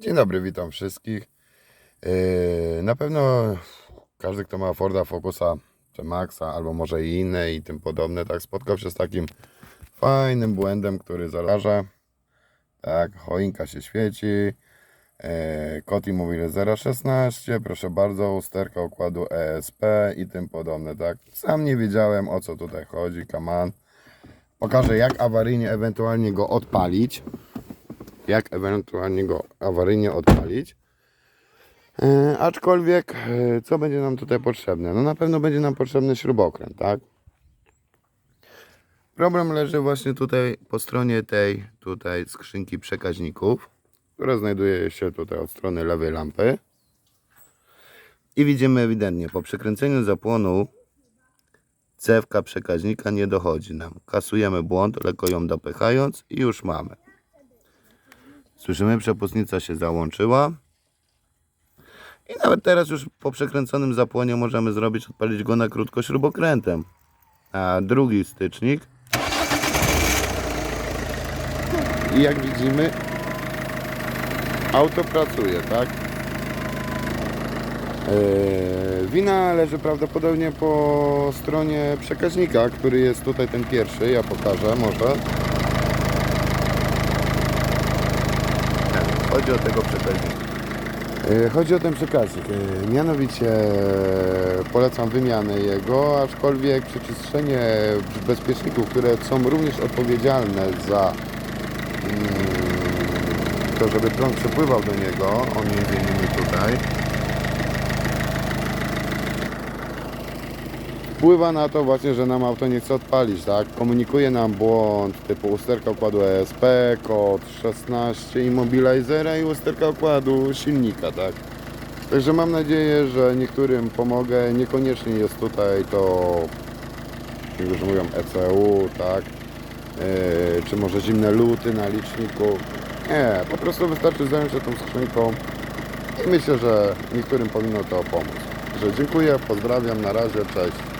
Dzień dobry, witam wszystkich. Yy, Na pewno każdy, kto ma Forda Focusa czy Maxa, albo może i inne i tym podobne, tak spotkał się z takim fajnym błędem, który zaraża. Tak, choinka się świeci. Yy, Koti mówi, że 0,16, proszę bardzo, usterka układu ESP i tym podobne, tak. Sam nie wiedziałem o co tutaj chodzi, kaman. Pokażę jak awaryjnie ewentualnie go odpalić jak ewentualnie go awaryjnie odpalić. E, aczkolwiek, e, co będzie nam tutaj potrzebne? No na pewno będzie nam potrzebny śrubokręt, tak? Problem leży właśnie tutaj po stronie tej tutaj skrzynki przekaźników, która znajduje się tutaj od strony lewej lampy. I widzimy ewidentnie, po przekręceniu zapłonu cewka przekaźnika nie dochodzi nam. Kasujemy błąd, lekko ją dopychając i już mamy. Słyszymy, przepustnica się załączyła. I nawet teraz już po przekręconym zapłonie możemy zrobić, odpalić go na krótko śrubokrętem. A drugi stycznik. I jak widzimy, auto pracuje, tak? Eee, wina leży prawdopodobnie po stronie przekaźnika, który jest tutaj ten pierwszy. Ja pokażę może. Chodzi o tego przekaźnika. E, Chodzi o ten przekaźnik. E, Mianowicie e, polecam wymianę jego, aczkolwiek przyczyszczenie bezpieczników, które są również odpowiedzialne za mm, to, żeby prąd przepływał do niego, on między innymi tutaj, wpływa na to właśnie, że nam auto nie chce odpalić, tak? Komunikuje nam błąd typu usterka układu ESP, kod 16 immobilizera i usterka układu silnika, tak? Także mam nadzieję, że niektórym pomogę. Niekoniecznie jest tutaj to, jak już mówią, ECU, tak? Yy, czy może zimne luty na liczniku. Nie, po prostu wystarczy zająć się tą skrzynką i myślę, że niektórym powinno to pomóc. Także dziękuję, pozdrawiam, na razie, cześć.